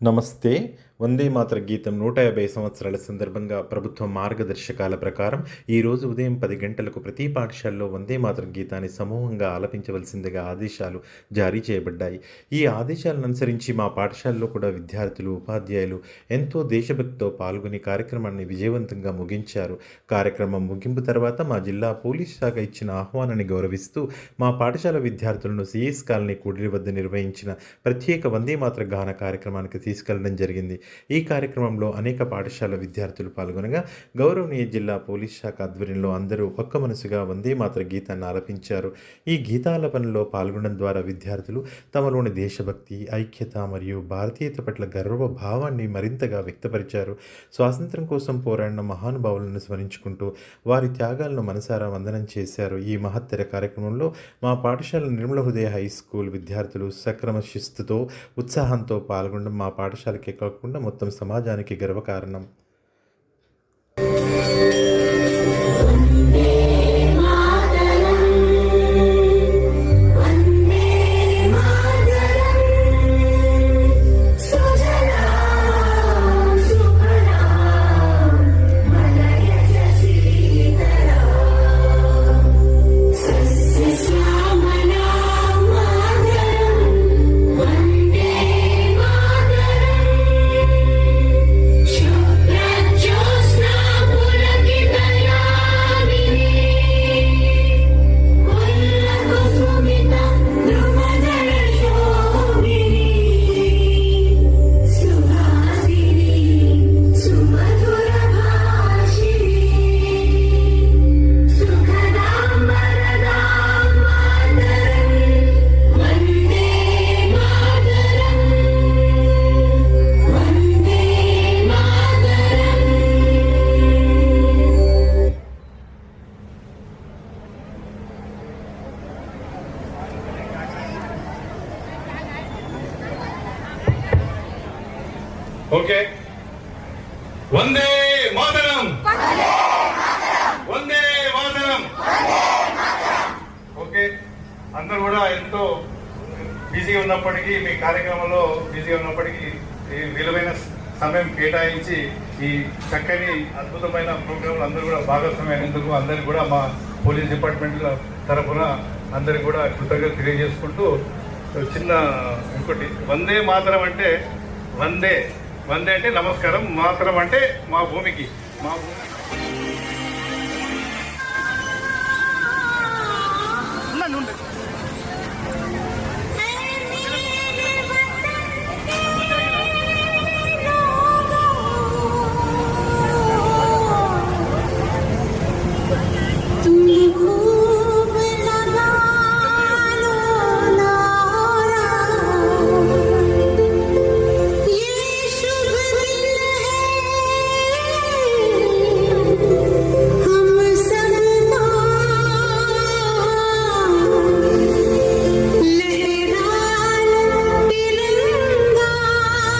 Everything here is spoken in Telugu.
Namastê. వందే మాతర గీతం నూట యాభై సంవత్సరాల సందర్భంగా ప్రభుత్వ మార్గదర్శకాల ప్రకారం ఈరోజు ఉదయం పది గంటలకు ప్రతి పాఠశాలలో వందే మాతర గీతాన్ని సమూహంగా ఆలపించవలసిందిగా ఆదేశాలు జారీ చేయబడ్డాయి. ఈ ఆదేశాలను అనుసరించి మా పాఠశాలలో కూడా విద్యార్థులు ఉపాధ్యాయులు ఎంతో దేశభక్తితో పాల్గొని కార్యక్రమాన్ని విజయవంతంగా ముగించారు. కార్యక్రమం ముగింపు తర్వాత మా జిల్లా పోలీస్ శాఖ ఇచ్చిన ఆహ్వానాన్ని గౌరవిస్తూ మా పాఠశాల విద్యార్థులను సిఎస్ కాలనీ కూడలి వద్ద నిర్వహించిన ప్రత్యేక వందే మాతర గాన కార్యక్రమానికి తీసుకెళ్ళడం జరిగింది. ఈ కార్యక్రమంలో అనేక పాఠశాల విద్యార్థులు పాల్గొనగా గౌరవనీయ జిల్లా పోలీస్ శాఖ ఆధ్వర్యంలో అందరూ ఒక్క మనసుగా వందే మాత్ర గీతాన్ని ఆలపించారు. ఈ గీతాలపనలో పాల్గొనడం ద్వారా విద్యార్థులు తమలోని దేశభక్తి ఐక్యత మరియు భారతీయత పట్ల గర్వ భావాన్ని మరింతగా వ్యక్తపరిచారు. స్వాతంత్రం కోసం పోరాడిన మహానుభావులను స్మరించుకుంటూ వారి త్యాగాలను మనసారా వందనం చేశారు. ఈ మహత్తర కార్యక్రమంలో మా పాఠశాల నిర్మల హృదయ హై స్కూల్ విద్యార్థులు సక్రమ శిస్తుతో ఉత్సాహంతో పాల్గొనడం మా పాఠశాలకే కాకుండా మొత్తం సమాజానికి గర్వకారణం. ఓకే. వందే మాతరం. వందే మాతరం. ఓకే. అందరూ కూడా ఎంతో బిజీగా ఉన్నప్పటికీ మీ కార్యక్రమంలో బిజీగా ఉన్నప్పటికీ ఈ విలువైన సమయం కేటాయించి ఈ చక్కని అద్భుతమైన ప్రోగ్రాంలు అందరూ కూడా భాగస్వామ్యం అందరికీ కూడా మా పోలీస్ డిపార్ట్మెంట్ తరఫున అందరికి కూడా కృతజ్ఞత తెలియజేసుకుంటూ చిన్న ఇంకోటి. వందే మాతరం అంటే వందే. వందే అంటే నమస్కారం మాత్రం అంటే మా భూమికి. మా భూమికి